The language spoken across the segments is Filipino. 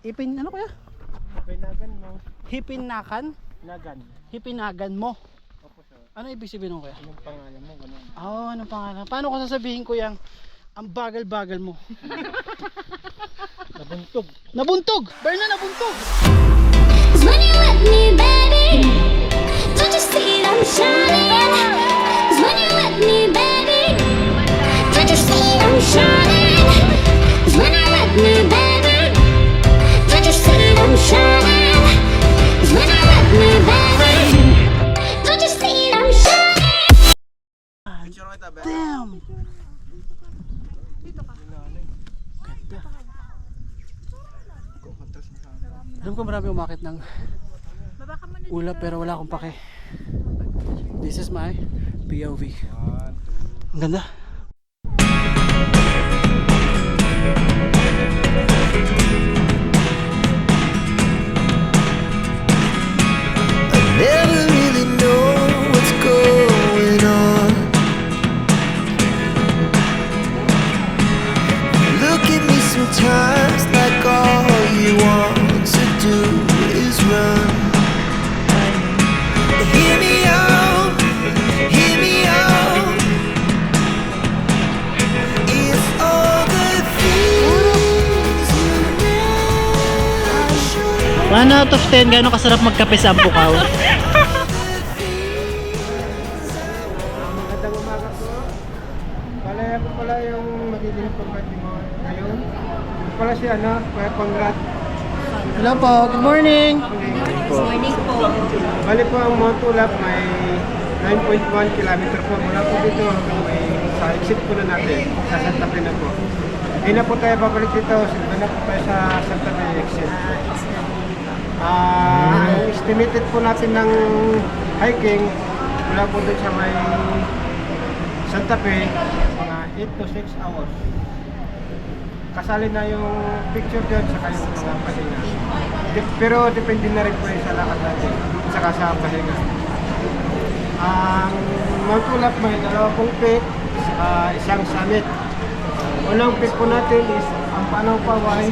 Ipin, ano kaya? Pinagan mo. Hipinakan? Nagan. Hipinagan mo. Opo sir. Ano ibig sabihin nun kuya? Anong pangalan mo? Ganun. Oo, oh, anong pangalan? Paano ko sasabihin ko yung ang bagal-bagal mo? Nabuntog. Nabuntog! Berna, nabuntog! Cause when you let me, baby, don't you see I'm shining? Cause when you let me, baby, don't you see I'm shining? Ko marami umakit ng ulap pero wala akong pake. This is my POV. Ang ganda. Never 1 out of 10, gano'ng kasarap magkape sa Ampukaw? Magandang umaga po. Bale, ako pala yung magiging pagkati mo ngayon. Pala si ano, Kuya Conrad. Hello po, good morning! Bali po ang Montulap may 9.1 kilometer po mula po dito hanggang may sa exit po na natin sa Santa Fe na po. Hindi na po tayo babalik dito, silba na po tayo sa Santa Fe exit. Ah, ang estimated po natin ng hiking mula po dun sa may Santa Fe, mga 8 to 6 hours. Kasali na yung picture doon sa yung mga pahinga. Dep- pero depende na rin po yun sa lakad natin, saka sa pahinga. Ang Mount Ulap may dalawa pong peak, saka isang summit. Unang peak po natin is ang Panaw Paway,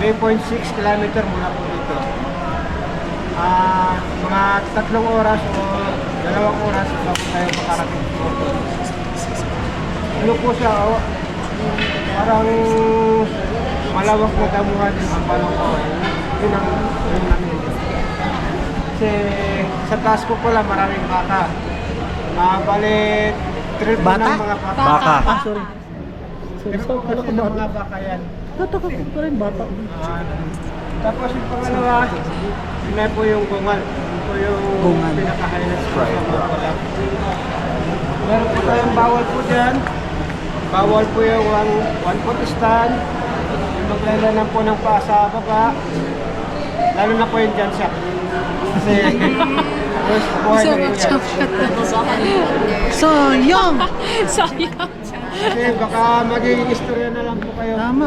3.6 km mula po dito. Ah, mga tatlong oras o dalawang oras bago tayo makarating po. Ano po siya, oh, parang malawak na damuhan ang Paway. Yun ang yun namin. Kasi sa taas ko pala maraming baka. Ah, bali, trip Bata? ng mga baka. Baka. Ah, sorry. Trip po kasi ng mga baka yan. Nataka ko rin bata. Ah, tapos yung pangalawa, yun po yung gungal. Yun po yung Gungal. mga collab. Meron po tayong bawal po dyan. Bawal po yung one, one foot stand. Yung maglalanan po ng paa sa baba. Lalo na po yung dyan siya. Kasi, first buhay na rin yan. Sayang! Kasi baka magiging istorya na lang po kayo. Tama.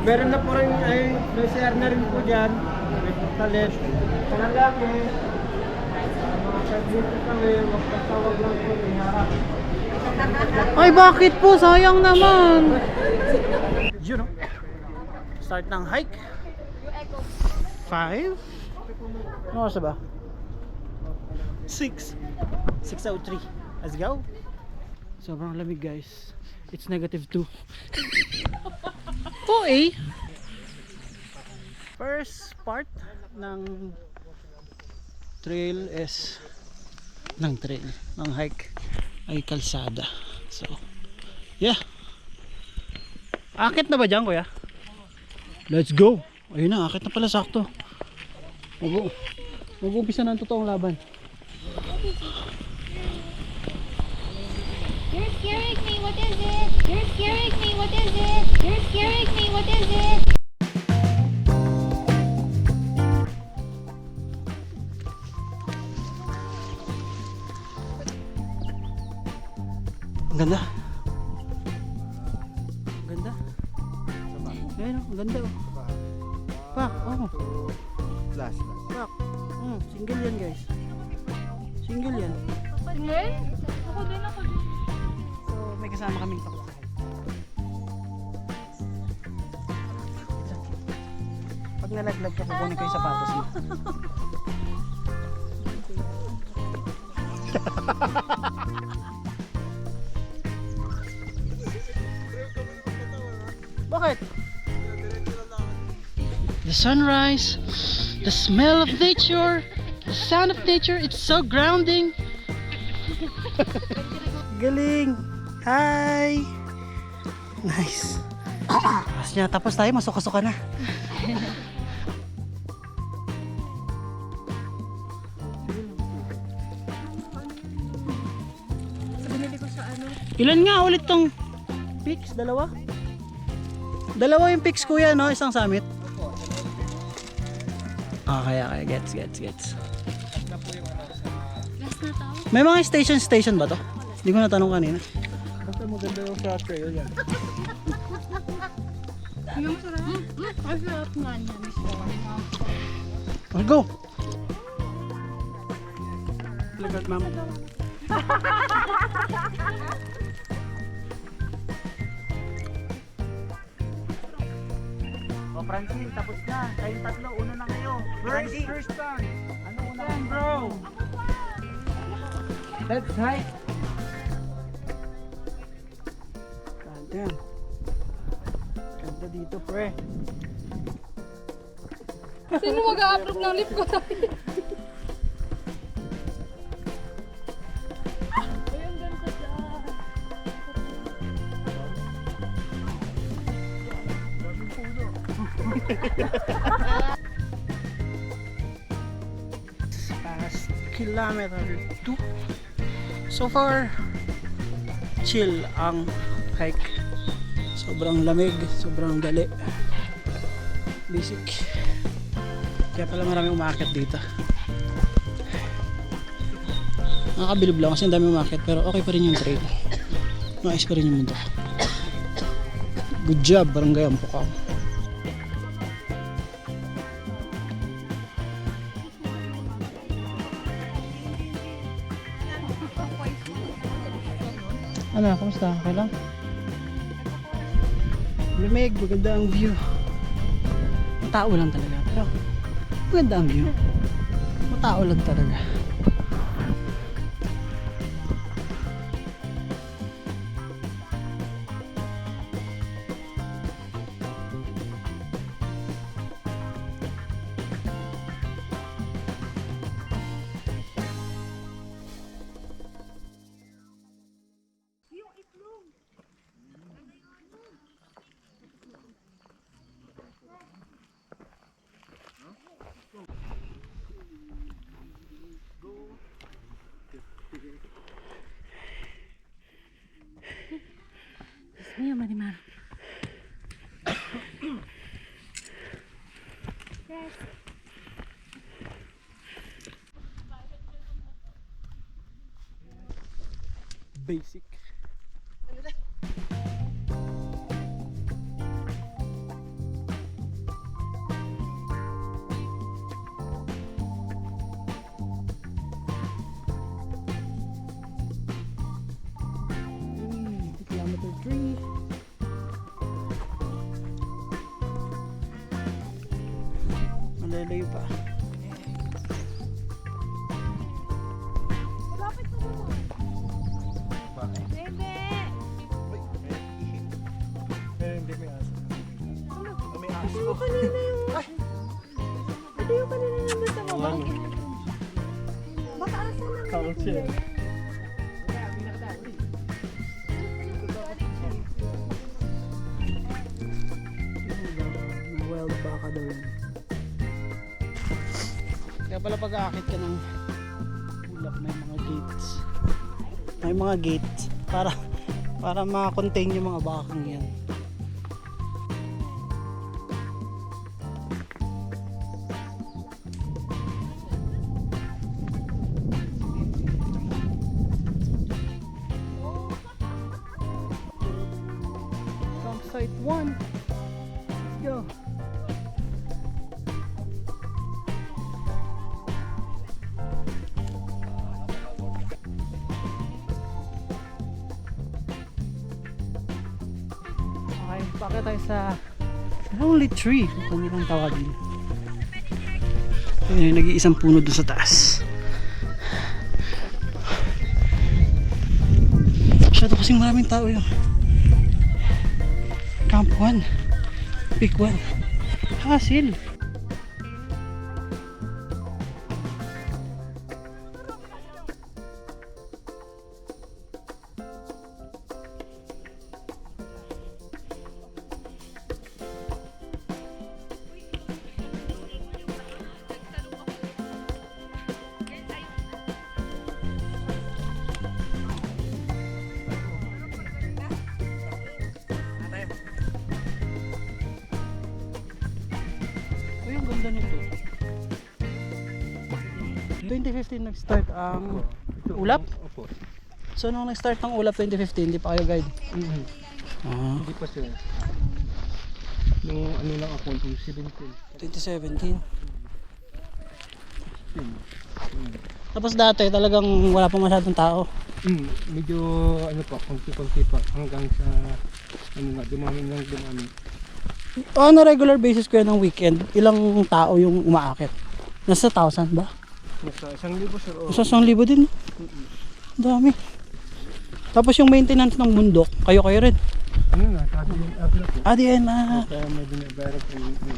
Meron na po rin, ay, may CR na rin po dyan. May portalet. Sa lalaki, mga kaibigan kami, magpatawag lang po ng harap. Ay, bakit po? Sayang naman. Yun, oh. Start ng hike. Five. Ano oras ba? Six. 6.03. Let's go. Sobrang lamig guys. It's negative 2. po eh. First part ng trail is ng trail, ng hike ay kalsada. So, yeah. Akit na ba dyan, kuya? Let's go. Ayun na, akit na pala sakto. Mag- Mag-umpisa na ang totoong laban. You're scaring me, is it? You're scaring me, what is it? You're scaring me, what is it? Ang ganda. Ang ganda. Ayun, oh, ang ganda oh. Pak, oh. Last, last. Pak. Mm, single yan guys. Single yan. Tingin? Ako din, ako din. May kasama kaming sa Pag nalaglag ka, kukunin ko yung sapatos mo. Bakit? The sunrise, the smell of nature, the sound of nature, it's so grounding. Galing! Hi! Nice. Tapos niya, tapos tayo, masuka-suka na. Ilan nga ulit tong pics? Dalawa? Dalawa yung pics kuya, no? Isang summit. Ah, kaya, kaya. Gets, gets, gets. May mga station station ba to? Hindi ko natanong kanina. Maganda yung sa trail yan. Yung masarap. Ang sarap nga niya. Let's go! Look at ma'am. O Francine, tapos na. Kayong tatlo, una na kayo. First, Francine, first time. ano una bro? Let's hike. Damn. Ganda dito, pre. Sino mag-a-approve ng lift ko tayo? Past kilometer 2. So far, chill ang hike. Sobrang lamig, sobrang dali. Basic. Kaya pala marami umakit dito. Nakakabilib lang kasi ang dami umakit pero okay pa rin yung trail. Maayos pa rin yung mundo. Good job, barangay ang pukang. Ano, kamusta? Okay lang? Lamig, maganda ang view. Matao lang talaga. Pero maganda ang view. Matao lang talaga. Basic. Pa. Eh, hindi may aso. May aso. Ito yung kanina yung... Ito yung kanina yung nasa baba. Ano? Baka asa na Takot Kaya pala pag aakit ka ng ulap may mga gates. May mga gates para para ma-contain yung mga bakang yan. Okay, bakit tayo sa Lonely Tree kung kanilang tawagin. Ayun yung nag-iisang puno dun sa taas. Masyado kasing maraming tao yun. Camp 1. Pick 1. Hasil. 2015 nag-start ang ulap? Opo. So nung nag-start ng ulap 2015, hindi pa kayo guide? Mhm. Ah, Hindi pa sir. Nung ano lang ako, nung 17. 2017. Tapos dati talagang wala pa masyadong tao. Mm, medyo ano pa, konti-konti pa hanggang sa ano nga, dumami lang dumami. On a regular basis ko ng weekend, ilang tao yung umaakit? Nasa 1,000 ba? Nasa isang libo sir. Oh. Nasa 1,000 din. no? Ang Dami. Tapos yung maintenance ng bundok, kayo-kayo rin. Ano nga, sabi yung abla ko. Ah, di yan na. Kaya may binabayad ko yung ano,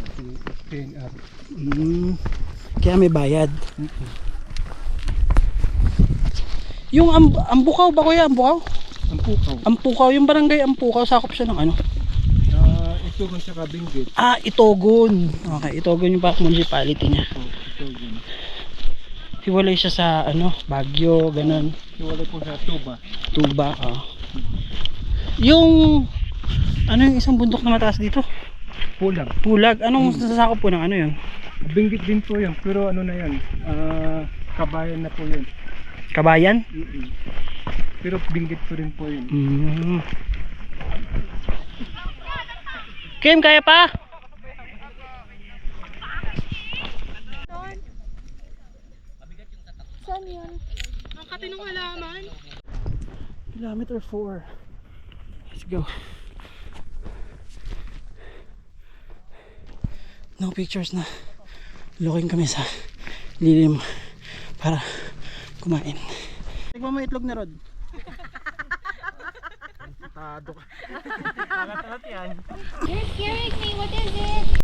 PNR. Mm, kaya may bayad. Yung amb ambukaw ba kuya? Ambukaw? Ang pukaw. Ampukaw, yung barangay Ampukaw, sakop siya ng ano? Ah, ito kung sa kabinggit. Ah, Itogon. Okay, Itogon yung parang municipality niya. Yun. Hiwalay siya sa ano, Bagyo, ganun. Iwalay po sa tuba. Tuba, ah. Yung ano yung isang bundok na mataas dito? Pulang. Pulag. Anong sasakop po ng ano yun? Binggit din po yan, pero ano na yan, ah, kabayan na po yan. Kabayan? Mm-mm. Pero binggit po rin po yun. Mm. Kim, kaya pa? Saan yun? Kilometer 4. Let's go. No pictures na. Looking kami sa lilim para kumain. Tignan mo itlog ni Rod. You're scaring me. What is it?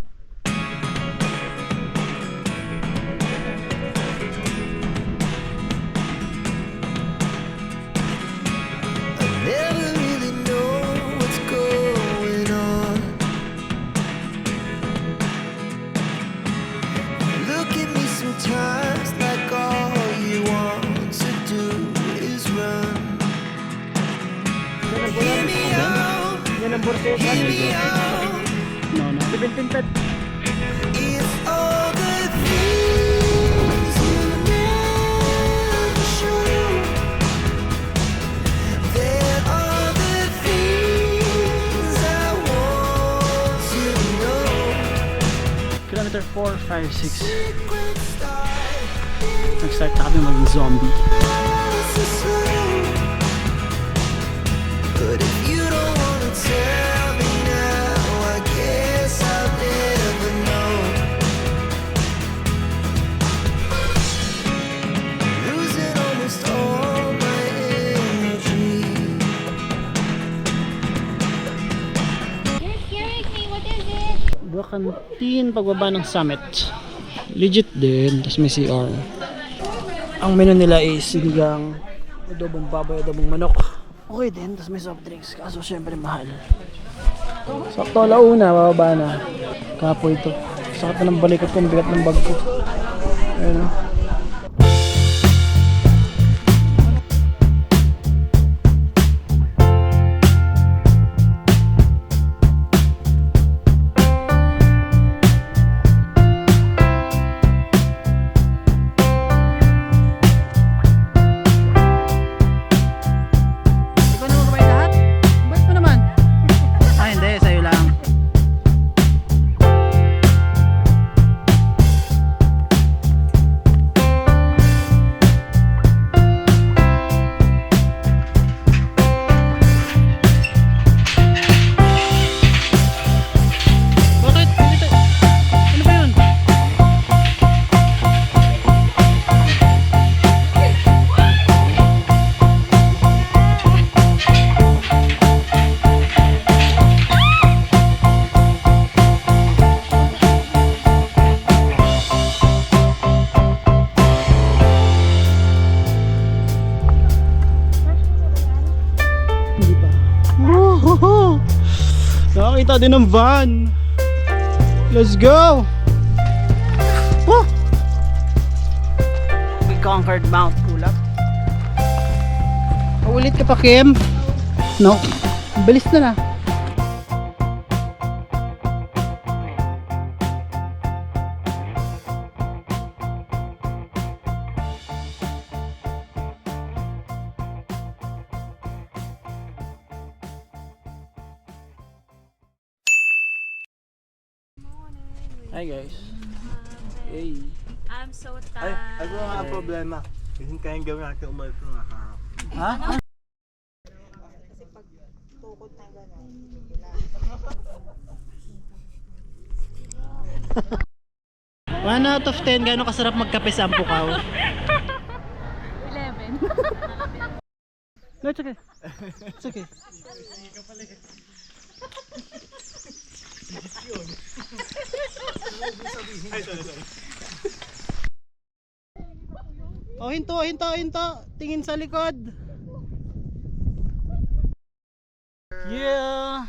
48 No, no. 17 pet. Kilometer 456 Nag-start na kami maging zombie it? Bakantin pagbaba ng summit. Legit din, tapos may CR. Ang menu nila is sinigang, adobong baboy, adobong manok. Okay din, tapos may soft drinks, kaso syempre mahal. Sakto launa, bababa na. Kapo ito. Sakit ng balikot ko, bigat ng bag ko. Ayun o. natin ang van. Let's go! Woo! We conquered Mount Ulap. Paulit ka pa, Kim? No. Bilis na na. Kayang gawin natin umalis ng araw. Ha? One out of 10, gano'ng kasarap magkape sa Ampukaw? 11. No, it's okay. It's okay. Oh, hinto, hinto, hinto. Tingin sa likod. Yeah.